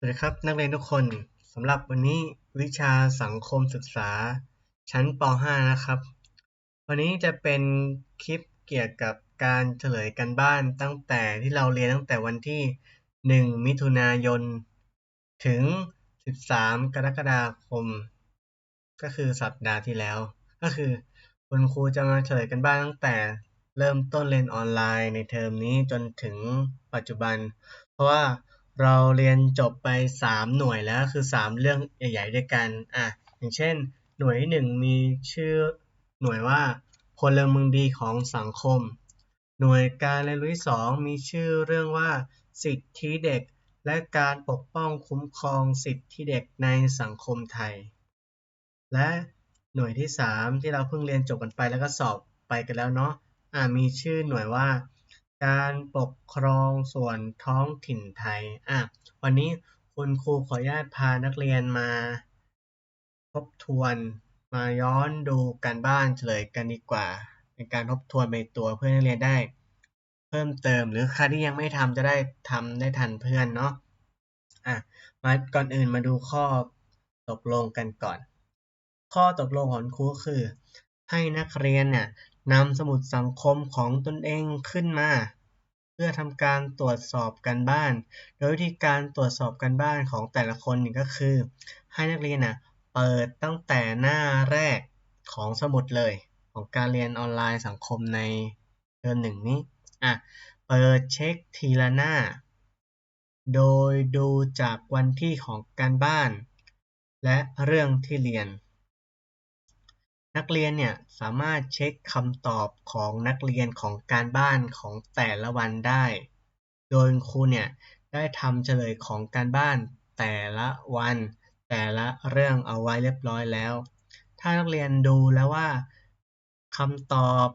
สวัสดีครับนักเรียนทุกคนสำหรับวันนี้วิชาสังคมศึกษาชั้นป .5 นะครับ วันนี้จะเป็นคลิปเกี่ยวกับการเฉลยกันบ้านตั้งแต่ที่เราเรียนตั้งแต่วันที่ 1 มิถุนายน ถึง 13 กรกฎาคม ก็คือสัปดาห์ที่แล้ว ก็คือคุณครูจะมาเฉลยกันบ้านตั้งแต่เริ่มต้นเรียนออนไลน์ในเทอมนี้จนถึงปัจจุบัน เพราะว่า เราเรียนจบไป 3 หน่วยแล้วคือ 3 เรื่องใหญ่ๆด้วยกันอะอย่างเช่น หน่วยที่1มีชื่อหน่วยว่าพลเมืองดีของสังคม หน่วยการเรียนรู้ที่2มีชื่อเรื่องว่า สิทธิเด็ก และการปกป้องคุ้มครองสิทธิเด็กในสังคมไทย และหน่วยที่ 3 ที่เราเพิ่งเรียนจบกันไปแล้วก็สอบไปกันแล้วเนาะอ่ามีชื่อหน่วยว่า การปกครองส่วนท้องถิ่นไทย อะ วันนี้คุณครูขออนุญาตพานักเรียนมา ทบทวน มาย้อนดูการบ้านเฉลยกันดีกว่า เป็นการทบทวนไปตัวเพื่อนักเรียนได้ เพิ่มเติมหรือใครที่ยังไม่ทำจะได้ทำได้ทันเพื่อนเนาะ อะ มาก่อนอื่นมาดูข้อตกลงกันก่อน ข้อตกลงของครูคือ ให้นักเรียนเนี่ยนำสมุดสังคมของตนเองขึ้นมา พื่อทำการตรวจสอบกันบ้าน โดยวิธีการตรวจสอบกันบ้านของแต่ละคนนี่ก็คือ ให้นักเรียนน่ะเปิดตั้งแต่หน้าแรกของสมุดเลย ของการเรียนออนไลน์สังคมในเทอมหนึ่งนี้อะเปิดเช็คทีละหน้า โดยดูจากวันที่ของการบ้าน และเรื่องที่เรียน นักเรียนเนี่ยสามารถเช็คคำตอบของนักเรียนของการบ้านของแต่ละวันได้ โดยครูเนี่ยได้ทำเฉลยของการบ้านแต่ละวัน แต่ละเรื่องเอาไว้เรียบร้อยแล้ว ถ้านักเรียนดูแล้วว่าคำตอบ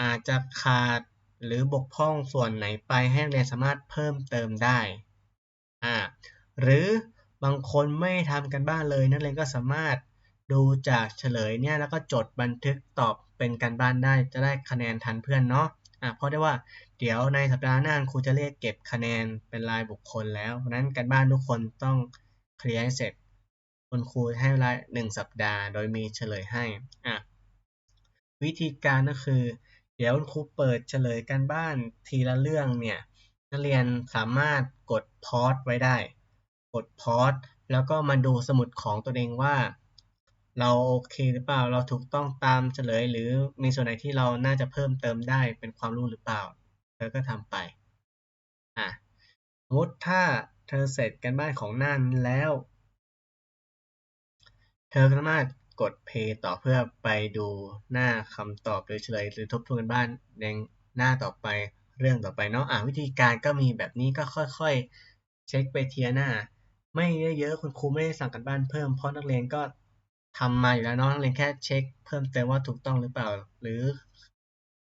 อาจจะขาดหรือบกพร่องส่วนไหนไปให้นักเรียนสามารถเพิ่มเติมได้อ่าหรือบางคนไม่ทำกันบ้านเลย นักเรียนก็สามารถ ดูจากเฉลยเนี่ยแล้วก็จดบันทึกตอบเป็นการบ้านได้จะได้คะแนนทันเพื่อนเนาะอะเพราะได้ว่าเดี๋ยวในสัปดาห์หน้าครูจะเรียกเก็บคะแนนเป็นรายบุคคลแล้วเพราะนั้นการบ้านทุกคนต้องเคลียร์ให้เสร็จคุณครูให้เวลาหนึ่งสัปดาห์ โดยมีเฉลยให้อะวิธีการก็คือ เดี๋ยวคุณครูเปิดเฉลยการบ้านทีละเรื่องเนี่ยนักเรียนสามารถกดพอสไว้ได้ กดพอสแล้วก็มาดูสมุดของตัวเองว่า เราโอเคหรือเปล่า เราถูกต้องตามเฉลย หรือมีส่วนไหนที่เราน่าจะเพิ่มเติมได้เป็นความรู้หรือเปล่า เธอก็ทำไป อะสมมติถ้าเธอเสร็จกันบ้านของหน้านั้นแล้ว เธอสามารถกด play ต่อเพื่อไปดูหน้าคำตอบหรือเฉลย หรือทบทวนกันบ้านในหน้าต่อไปเรื่องต่อไปเนาะอะวิธีการก็มีแบบนี้ก็ค่อยๆ เช็คไปเทียหน้า ไม่เยอะๆคุณครูไม่ได้สั่งกันบ้านเพิ่มเพราะนักเรียนก็ ทำมาอยู่แล้วเนาะนักเรียนแค่เช็คเพิ่มเติมว่าถูกต้องหรือเปล่า หรือ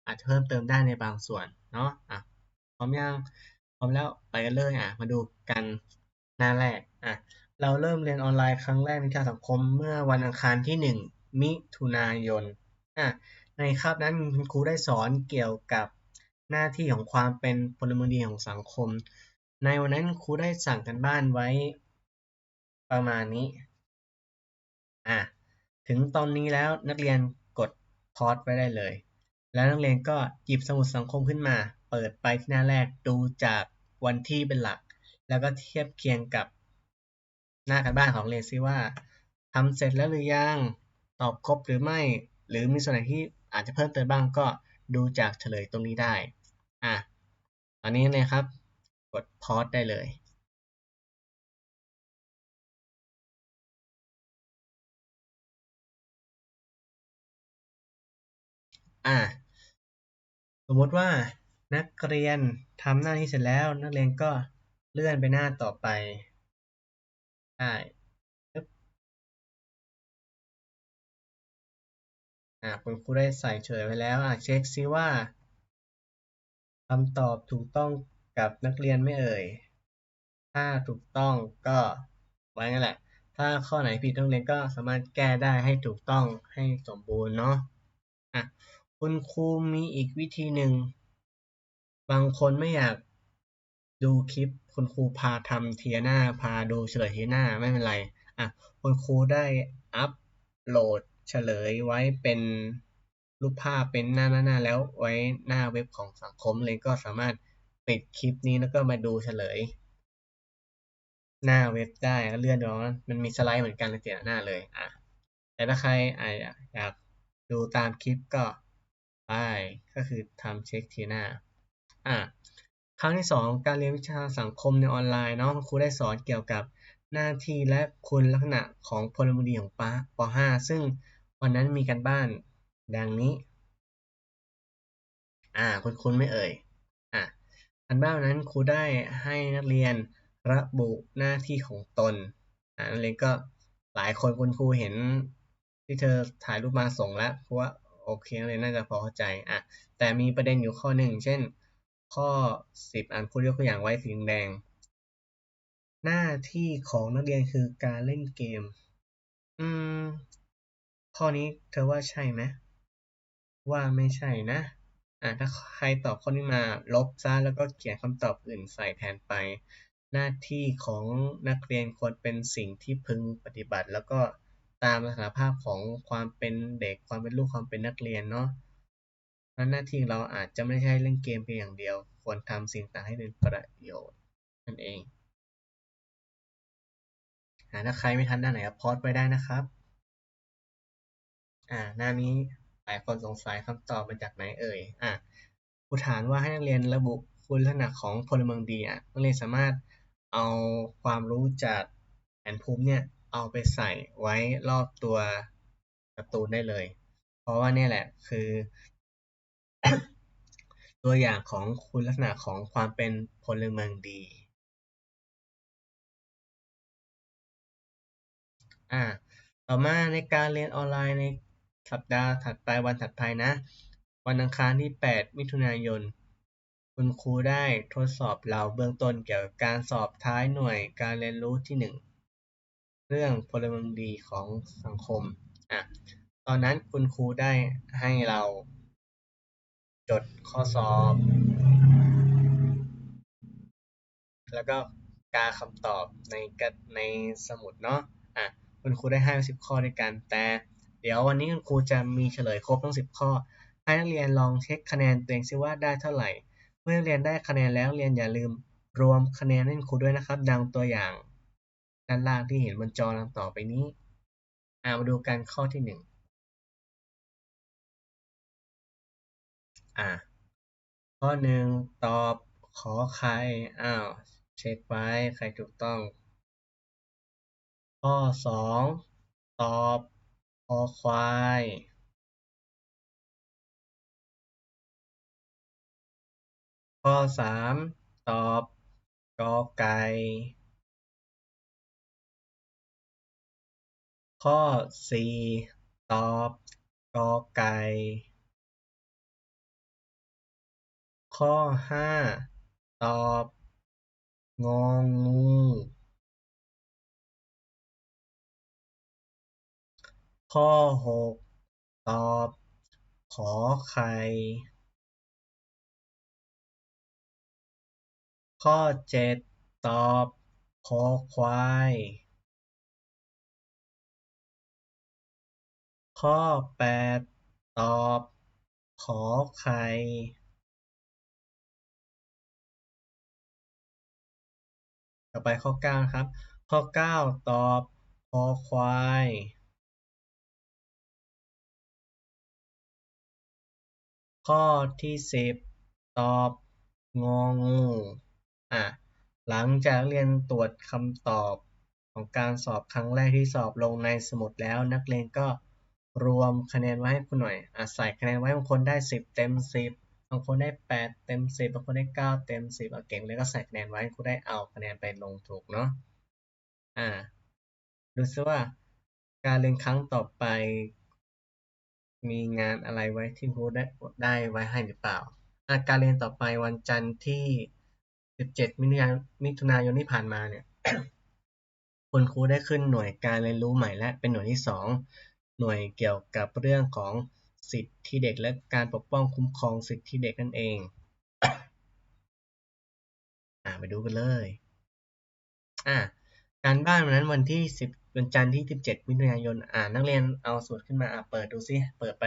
อาจจะเพิ่มเติมได้ในบางส่วนเนาะอะพร้อมยังพร้อมแล้วไปกันเลยอะมาดูกันหน้าแรกอะเราเริ่มเรียนออนไลน์ครั้งแรกวิชาสังคมเมื่อวันอังคารที่ 1 มิถุนายนอะในคาบนั้นคุณครูได้สอนเกี่ยวกับหน้าที่ของความเป็นพลเมืองดีของสังคม ในวันนั้นครูได้สั่งกันบ้านไว้ประมาณนี้ อะถึงตอนนี้แล้วนักเรียนกดพอสไว้ได้เลย แล้วนักเรียนก็หยิบสมุดสังคมขึ้นมา เปิดไปที่หน้าแรกดูจากวันที่เป็นหลัก แล้วก็เทียบเคียงกับหน้ากันบ้านของเรียนซิว่าทำเสร็จแล้วหรือยังตอบครบหรือไม่ หรือมีส่วนไหนที่อาจจะเพิ่มเติมบ้างก็ดูจากเฉลยตรงนี้ได้อะตอนนี้เลยครับ กดพอสได้เลย อะสมมติว่านักเรียนทำหน้านี้เสร็จแล้ว นักเรียนก็เลื่อนไปหน้าต่อไปได้ปึ๊บอะคุณครูได้ใส่เฉยไว้แล้ว อะเช็คซิว่าคำตอบถูกต้องกับนักเรียนไม่เอ่ย ถ้าถูกต้องก็ไว้งั้นแหละ ถ้าข้อไหนผิดนักเรียนก็สามารถแก้ได้ให้ถูกต้องให้สมบูรณ์เนาะอะ คุณครูมีอีกวิธีหนึ่ง บางคนไม่อยากดูคลิป คุณครูพาทำเทียหน้า พาดูเฉลยเทียหน้าไม่เป็นไร อะ คุณครูได้อัพโหลดเฉลยไว้เป็นรูปภาพเป็นหน้าหน้าหน้าแล้วไว้หน้าเว็บของสังคมเลยก็สามารถปิดคลิปนี้แล้วก็มาดูเฉลย หน้าเว็บได้แล้วเลื่อนดูมันมีสไลด์เหมือนกันเลยเสียหน้าเลยอะแต่ถ้าใครอยากดูตามคลิปก็ ไปก็คือทำเช็คทีหน้าอะครั้งที่ 2 การเรียนวิชาสังคมในออนไลน์เนาะครูได้สอนเกี่ยวกับหน้าที่และคุณลักษณะของพลเมืองดีของป .5 ซึ่งวันนั้นมีกันบ้านดังนี้ อ่าคุณคุณไม่เอ่ยอะกันบ้านนั้นครูได้ให้นักเรียนระบุหน้าที่ของตนอ่านักเรียนก็หลายคนคุณครูเห็นที่เธอถ่ายรูปมาส่งแล้วเพราะว่า โอเคนักเรียนน่าจะพอเข้าใจอะแต่มีประเด็นอยู่ข้อหนึ่งเช่น ข้อ 10อ่านคู้ยกตัวอย่างไว้สีแดง หน้าที่ของนักเรียนคือการเล่นเกม อืม ข้อนี้เธอว่าใช่ไหมว่าไม่ใช่นะอ่าถ้าใครตอบข้อนี้มาลบซะแล้วก็เขียนคำตอบอื่นใส่แทนไป หน้าที่ของนักเรียนควรเป็นสิ่งที่พึงปฏิบัติแล้วก็ ตามสถานภาพของความเป็นเด็กความเป็นลูกความเป็นนักเรียนเนาะนั้นหน้าที่เราอาจจะไม่ใช่เล่นเกมเพียงอย่างเดียว ควรทำสิ่งต่างให้เป็นประโยชน์นั่นเองถ้าใครไม่ทันหน้าไหนก็พอดไว้ได้นะครับ อ่า หน้านี้หลายคนสงสัยคำตอบมาจากไหนเอ่ย อะครูถามว่าให้นักเรียนระบุคุณลักษณะของพลเมืองดีอะนักเรียนสามารถเอาความรู้จากแผนภูมิเนี่ย เอาไปใส่ไว้รอบตัวการ์ตูนได้เลย เพราะว่านี่แหละคือ ตัวอย่างของคุณลักษณะของความเป็นพลเมืองดี อ่า ต่อมาในการเรียนออนไลน์ในสัปดาห์ถัดไปวันถัดไปนะ วันอังคารที่ 8 มิถุนายน คุณครูได้ทดสอบเราเบื้องต้นเกี่ยวกับการสอบท้ายหน่วยการเรียนรู้ที่ 1 เรื่องพลเมืองดีของสังคม อะ ตอนนั้นคุณครูได้ให้เราจดข้อสอบ แล้วก็กาคำตอบในในสมุดเนาะ อะ คุณครูได้ให้สิบข้อด้วยกัน แต่เดี๋ยววันนี้คุณครูจะมีเฉลยครบทั้ง10ข้อ ให้นักเรียนลองเช็คคะแนนตัวเองซิว่าได้เท่าไหร่ เมื่อเรียนได้คะแนนแล้วเรียนอย่าลืมรวมคะแนนให้ครูด้วยนะครับ ดังตัวอย่าง ด้านล่างที่เห็นบนจอดังต่อไปนี้อามาดูกันข้อที่1อ่าข้อหนึ่งตอบขอใครอ้าวเช็คไว้ใครถูกต้อง ข้อ2ตอบคอควายข้อสามตอบกอไก่ ข้อสี่ตอบกอไก่ ข้อห้าตอบ งองู ข้อหกตอบ ขอไข่ ข้อเจ็ดตอบ คอควาย ข้อแปดตอบขอไข่ต่อไปข้อเก้าครับ ข้อเก้าตอบคอควายข้อที่สิบตอบงองูอะหลังจากเรียนตรวจคำตอบของการสอบครั้งแรกที่สอบลงในสมุดแล้ว นักเรียนก็ รวมคะแนนไว้ให้คุณหน่อยอะใส่คะแนนไว้บางคนได้สิบเต็มสิบบางคนได้แปดเต็มสิบบางคนได้เก้าเต็มสิบเอาเก่งเลยก็ใส่คะแนนไว้คุณได้เอาคะแนนไปลงถูกเนาะ อ่า ดูซิว่าการเรียนครั้งต่อไป มีงานอะไรไว้ที่ครูได้ได้ไว้ให้หรือเปล่าอาการเรียนต่อไปวันจันทร์ที่ 17 มิถุนายนที่ผ่านมาเนี่ย คุณครูได้ขึ้นหน่วยการเรียนรู้ใหม่และเป็นหน่วยที่ 2 หน่วยเกี่ยวกับเรื่องของสิทธิเด็ก และการปกป้องคุ้มครองสิทธิเด็กนั่นเองไปไปดูกันเลยอะการบ้านวันนั้นวันที่10วันจันทร์ที่17มิถุนายนอ่านักเรียนเอาสูตรขึ้นมาอ่าเปิดดูซิเปิดไป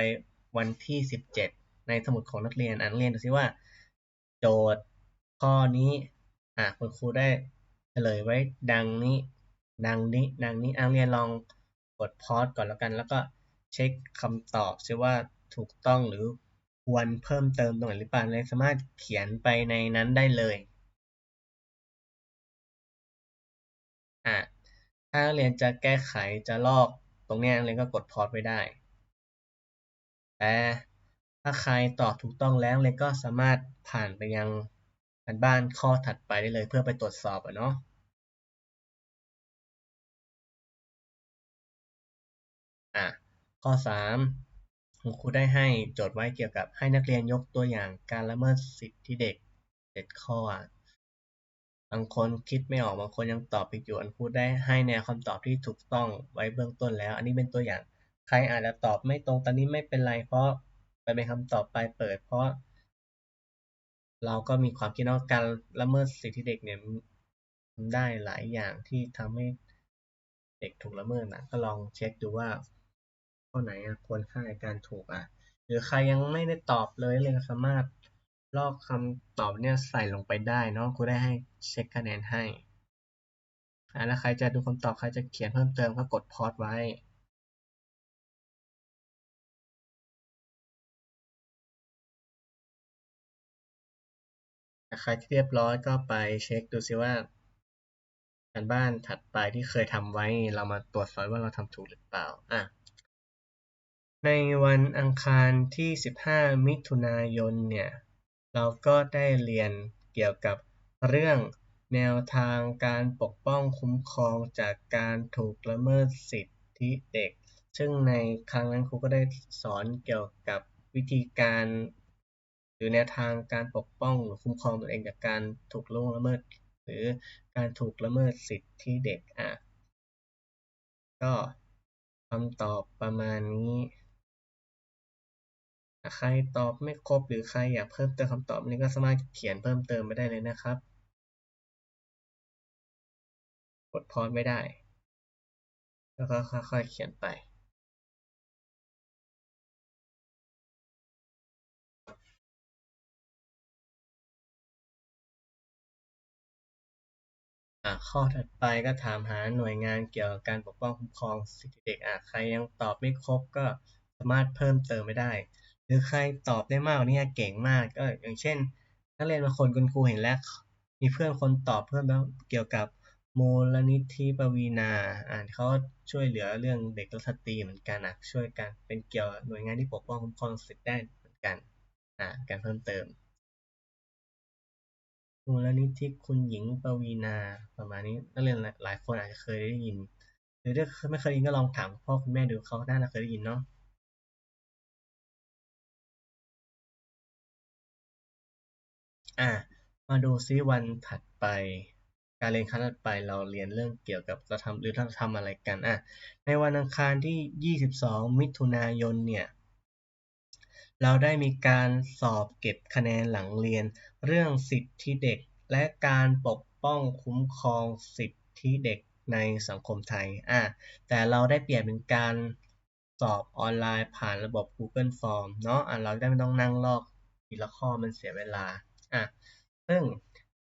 วันที่17ในสมุดของนักเรียนอ่านนักเรียนดูซิว่า โจทย์ข้อนี้อ่าคุณครูได้เฉลยไว้ดังนี้ ดังนี้ ดังนี้นักเรียนลอง กดพอสก่อนแล้วกัน แล้วก็เช็คคำตอบซิว่าถูกต้องหรือควรเพิ่มเติมตรงไหนหรือเปล่าเลยสามารถเขียนไปในนั้นได้เลย อ่าถ้าเรียนจะแก้ไขจะลอกตรงนี้นักเรียนก็กดพอสไว้ได้ แต่ถ้าใครตอบถูกต้องแล้วเลยก็สามารถผ่านไปยังการบ้านข้อถัดไปได้เลยเพื่อไปตรวจสอบอะเนาะ ข้อ 3 คุณครูได้ให้โจทย์ไว้เกี่ยวกับให้นักเรียนยกตัวอย่างการละเมิดสิทธิเด็กเจ็ดข้อบางคนคิดไม่ออกบางคนยังตอบผิดอยู่อันครูได้ให้แนวคำตอบที่ถูกต้องไว้เบื้องต้นแล้ว อันนี้เป็นตัวอย่างใครอาจจะตอบไม่ตรงตอนนี้ไม่เป็นไรเพราะไปเป็นคำตอบปลายเปิด เพราะ เราก็มีความคิดว่าการละเมิดสิทธิเด็กเนี่ยได้หลายอย่างที่ทำให้เด็กถูกละเมิดนะก็ลองเช็คดูว่า อไหนควรค่าในการถูกอะหรือใครยังไม่ได้ตอบเลยเลยสามารถลอกคำตอบเนี่ยใส่ลงไปได้เนาะครูได้ให้เช็คคะแนนให้แล้วใครจะดูคำตอบใครจะเขียนเพิ่มเติมก็กดพอสไว้ใครที่เรียบร้อยก็ไปเช็คดูซิว่าการบ้านถัดไปที่เคยทำไว้เรามาตรวจสอบว่าเราทำถูกหรือเปล่าอะ ในวันอังคารที่15มิถุนายนเนี่ยเราก็ได้เรียนเกี่ยวกับเรื่องแนวทางการปกป้องคุ้มครองจากการถูกละเมิดสิทธิเด็ก ซึ่งในครั้งนั้นครูก็ได้สอนเกี่ยวกับวิธีการ หรือแนวทางการปกป้องหรือคุ้มครองตัวเองจากการถูกล่วงละเมิด หรือการถูกละเมิดสิทธิเด็กอะก็คำตอบประมาณนี้ ใครตอบไม่ครบหรือใครอยากเพิ่มเติมคำตอบนี้ก็สามารถเขียนเพิ่มเติมไปได้เลยนะครับ กดพอสไม่ได้ แล้วก็ค่อยๆเขียนไปข้อถัดไปก็ถามหาหน่วยงานเกี่ยวกับการปกป้องคุ้มครองสิทธิเด็กอะใครยังตอบไม่ครบก็สามารถเพิ่มเติมไม่ได้ หรือใครตอบได้มากกว่านี้เก่งมากก็อย่างเช่น นักเรียนบางคนคุณครูเห็นแล้วมีเพื่อนคนตอบเพิ่มแล้วเกี่ยวกับมูลนิธิปวีนาอ่านเขาช่วยเหลือเรื่องเด็กและสตรีเหมือนกันนะช่วยกันเป็นเกี่ยวหน่วยงานที่ปกป้องคุ้มครองสิทธิได้เหมือนกันอ่าการเพิ่มเติมมูลนิธิคุณหญิงปวีนาประมาณนี้นักเรียนหลายคนอาจจะเคยได้ยิน หรือถ้าไม่เคยได้ยินก็ลองถามพ่อคุณแม่ดูเขาน่าจะเคยได้ยินเนาะ อะมาดูซิวันถัดไป การเรียนครั้งถัดไปเราเรียนเรื่องเกี่ยวกับเราทำหรือเราทำอะไรกันอะในวันอังคารที่ 22 มิถุนายนเนี่ยเราได้มีการสอบเก็บคะแนนหลังเรียน เรื่องสิทธิเด็ก และการปกป้องคุ้มครองสิทธิเด็กในสังคมไทยอะแต่เราได้เปลี่ยนเป็นการสอบออนไลน์ผ่านระบบ Google Form เนาะอะเราได้ไม่ต้องนั่งลอกทีละข้อมันเสียเวลา อะซึ่ง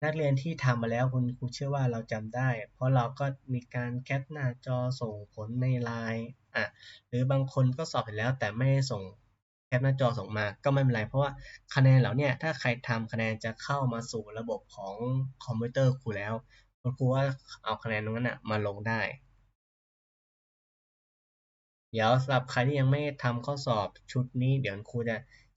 นักเรียนที่ทำมาแล้วคุณครูเชื่อว่าเราจำได้ เพราะเราก็มีการแคปหน้าจอส่งผลในไลน์อะหรือบางคนก็สอบเสร็จแล้วแต่ไม่ได้ส่งแคปหน้าจอส่งมาก็ไม่เป็นไร เพราะว่าคะแนนเหล่านี้ถ้าใครทำคะแนนจะเข้ามาสู่ระบบของคอมพิวเตอร์ครูแล้วคุณครูว่าเอาคะแนนตรงนั้นนะมาลงได้ เดี๋ยวสำหรับใครที่ยังไม่ทำข้อสอบชุดนี้เดี๋ยวครูจะ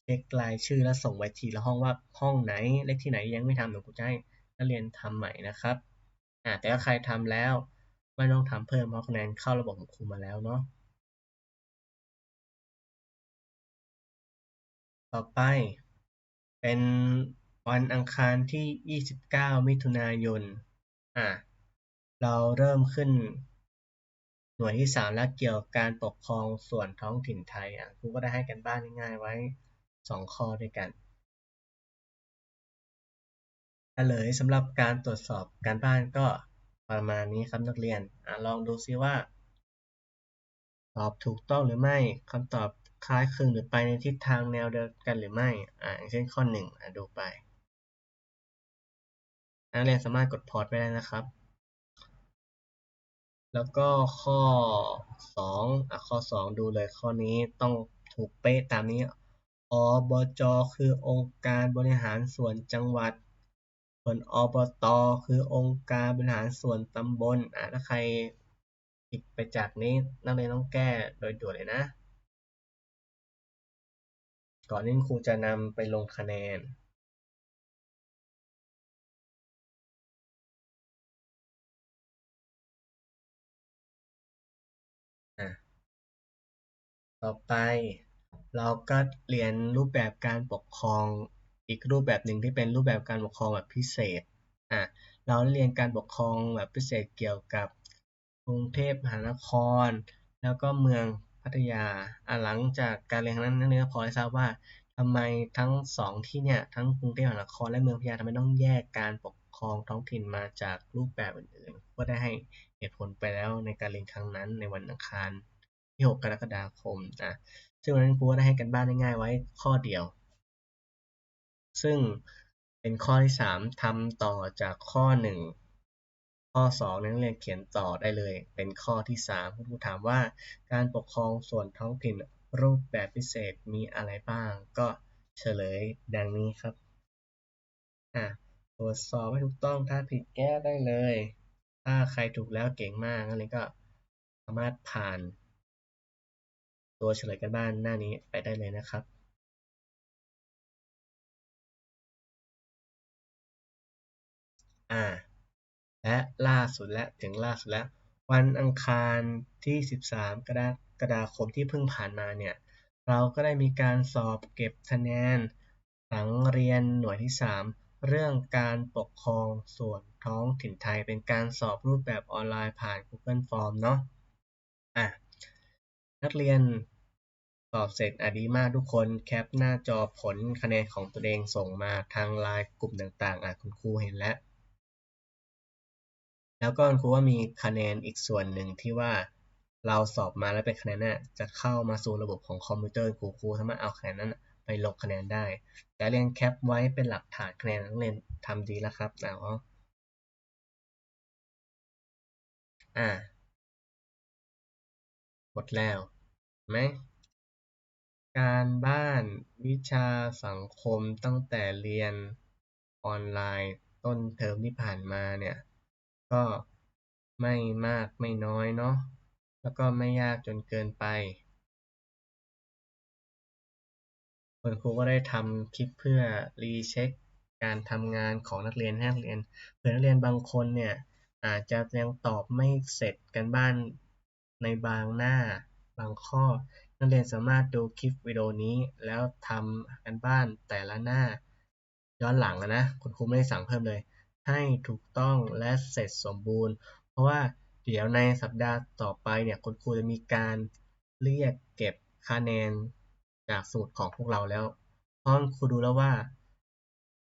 ช็ครายชื่อแล้วส่งไว้ทีละห้องว่าห้องไหนเลขที่ไหนยังไม่ทำเดี๋ยวครูจะให้นักเรียนทำใหม่นะครับอ่าแต่ถ้าใครทำแล้วไม่ต้องทำเพิ่มเพราะคะแนนเข้าระบบของครูมาแล้วเนาะต่อไปเป็นวันอังคารที่ 29 มิถุนายน อ่าเราเริ่มขึ้น หน่วยที่ 3 แล้วเกี่ยวกับการปกครองส่วนท้องถิ่นไทย อะครูก็ได้ให้กันบ้านง่ายๆไว้ 2ข้อด้วยกันลยสำหรับการตรวจสอบการบ้านก็ประมาณนี้ครับนักเรียนอลองดูซิว่า ตอบถูกต้องหรือไม่คำตอบคล้ายคลึงหรือไปในทิศทางแนวเดียวกันหรือไม่อ่าอย่างเช่นข้อ1อะดูไป นักเรียนสามารถกดพอสไปได้นะครับ แล้วก็ข้อ2อะข้อ 2 ดูเลยข้อนี้ต้องถูกเป๊ะตามนี้ อบจ คือองค์การบริหารส่วนจังหวัด ส่วนอบต คือองค์การบริหารส่วนตำบล อะถ้าใครผิดไปจากนี้นักเรียนต้องแก้โดยด่วนเลยนะ ก่อนที่ครูจะนำไปลงคะแนนต่อไป เราก็เรียนรูปแบบการปกครองอีกรูปแบบหนึ่งที่เป็นรูปแบบการปกครองแบบพิเศษอะเราเรียนการปกครองแบบพิเศษเกี่ยวกับกรุงเทพมหานคร แล้วก็เมืองพัทยาอะหลังจากการเรียนนั้นนักเรียนพอได้ทราบว่าทำไมทั้งสองที่เนี่ยทั้งกรุงเทพมหานครและเมืองพัทยาทำไมต้องแยกการปกครองท้องถิ่นมาจากรูปแบบอื่นๆ ก็ได้ให้เหตุผลไปแล้วในการเรียนครั้งนั้นในวันอังคาร ที่ 6 กรกฎาคมนะซึ่งวันนั้นครูก็ได้ให้กันบ้านง่ายๆไว้ข้อเดียว ซึ่งเป็นข้อที่ 3ทำต่อจากข้อ 1 ข้อ 2 นักเรียนเขียนต่อได้เลย เป็นข้อที่3คุณครูถามว่าการปกครองส่วนท้องถิ่นรูปแบบพิเศษมีอะไรบ้าง ก็เฉลยดังนี้ครับอะตรวจสอบให้ถูกต้องถ้าผิดแก้ได้เลย ถ้าใครถูกแล้วเก่งมากนักเรียนก็สามารถผ่าน ตัวเฉลยกันบ้านหน้านี้ไปได้เลยนะครับอ่าและล่าสุดและถึงล่าสุดแล้ว วันอังคารที่ 13 กรกฎาคมที่เพิ่งผ่านมาเนี่ย เราก็ได้มีการสอบเก็บคะแนนหลังเรียนหน่วยที่ 3 เรื่องการปกครองส่วนท้องถิ่นไทยเป็นการสอบรูปแบบออนไลน์ผ่าน Google Form เนาะอะ นักเรียนสอบเสร็จอดีมากทุกคน แคปหน้าจอผลคะแนนของตัวเองส่งมาทางไลน์กลุ่มต่างๆ อะคุณครูเห็นแล้ว แล้วก็คุณครูว่ามีคะแนนอีกส่วนหนึ่งที่ว่าเราสอบมาแล้วเป็นคะแนนน่ะจะเข้ามาสู่ระบบของคอมพิวเตอร์ครูครูสามารถเอาคะแนนนั้นไปลงคะแนนได้ แต่เรียนแคปไว้เป็นหลักฐานคะแนนนักเรียนทำดีแล้วครับเอาอ่า หมดแล้ว ไหม การบ้านวิชาสังคมตั้งแต่เรียนออนไลน์ต้นเทอมที่ผ่านมาเนี่ย ก็ไม่มากไม่น้อยเนาะ แล้วก็ไม่ยากจนเกินไปคุณครูก็ได้ทำคลิปเพื่อรีเช็คการทำงานของนักเรียนให้นักเรียนเผื่อนักเรียนบางคนเนี่ยอาจจะยังตอบไม่เสร็จกันบ้าน ในบางหน้า บางข้อ นักเรียนสามารถดูคลิปวิดีโอนี้ แล้วทำกันบ้านแต่ละหน้า ย้อนหลังนะ คุณครูไม่ได้สั่งเพิ่มเลย ให้ถูกต้องและเสร็จสมบูรณ์ เพราะว่าเดี๋ยวในสัปดาห์ต่อไปเนี่ย คุณครูจะมีการเรียกเก็บคะแนนจากสูตรของพวกเราแล้ว เพราะครูดูแล้วว่า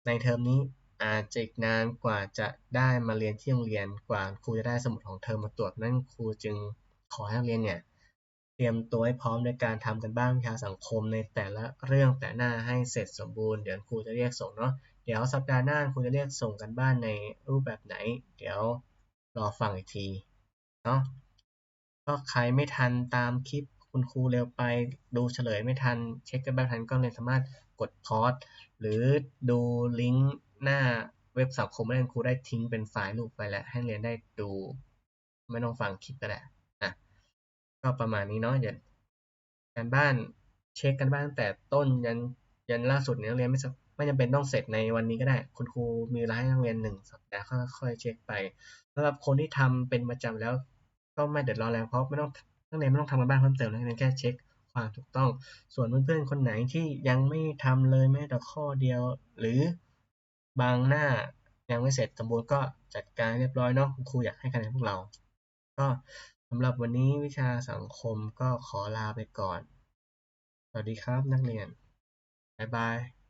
ในเทอมนี้อาจจะอีกนานกว่าจะได้มาเรียนที่โรงเรียนกว่าครูจะได้สมุดของเทอมมาตรวจนั่นครูจึง ขอให้นักเรียนเนี่ยเตรียมตัวให้พร้อมในการทำกันบ้านวิชาสังคมในแต่ละเรื่องแต่หน้าให้เสร็จสมบูรณ์เดี๋ยวครูจะเรียกส่งเนาะเดี๋ยวสัปดาห์หน้าครูจะเรียกส่งกันบ้านในรูปแบบไหน เดี๋ยวรอฟังอีกทีเนาะก็ใครไม่ทันตามคลิปคุณครูเร็วไปดูเฉลยไม่ทัน เช็คกันบ้านทันก็เลยสามารถกดพอสหรือดูลิงก์หน้าเว็บสังคมให้ครูได้ทิ้งเป็นไฟล์รูปไปแล้วให้เรียนได้ดู ไม่ต้องฟังคลิปก็ได้ ก็ประมาณนี้เนาะอย่าการบ้านเช็คกันบ้านตั้งแต่ต้นยันยันล่าสุดเนี่ยนักเรียนไม่ไม่จำเป็นต้องเสร็จในวันนี้ก็ได้ คุณครูมีเวลาให้นักเรียนหนึ่งสัปดาห์ค่อยๆเช็คไปสำหรับคนที่ทำเป็นประจำแล้ว ก็ไม่เดือดร้อนแล้วเพราะไม่ต้องนักเรียนไม่ต้องทำกันบ้านเพิ่มเติมนักเรียนแค่เช็คความถูกต้อง ส่วนเพื่อนๆคนไหนที่ยังไม่ทำเลยแม้แต่ข้อเดียว หรือบางหน้ายังไม่เสร็จสมบูรณ์ก็จัดการเรียบร้อยเนาะคุณครูอยากให้คะแนนพวกเรา ก็ำหรับวันนี้วิชาสังคมก็ขอลาไปก่อน สวัสดีครับนักเรียน บ๊ายบาย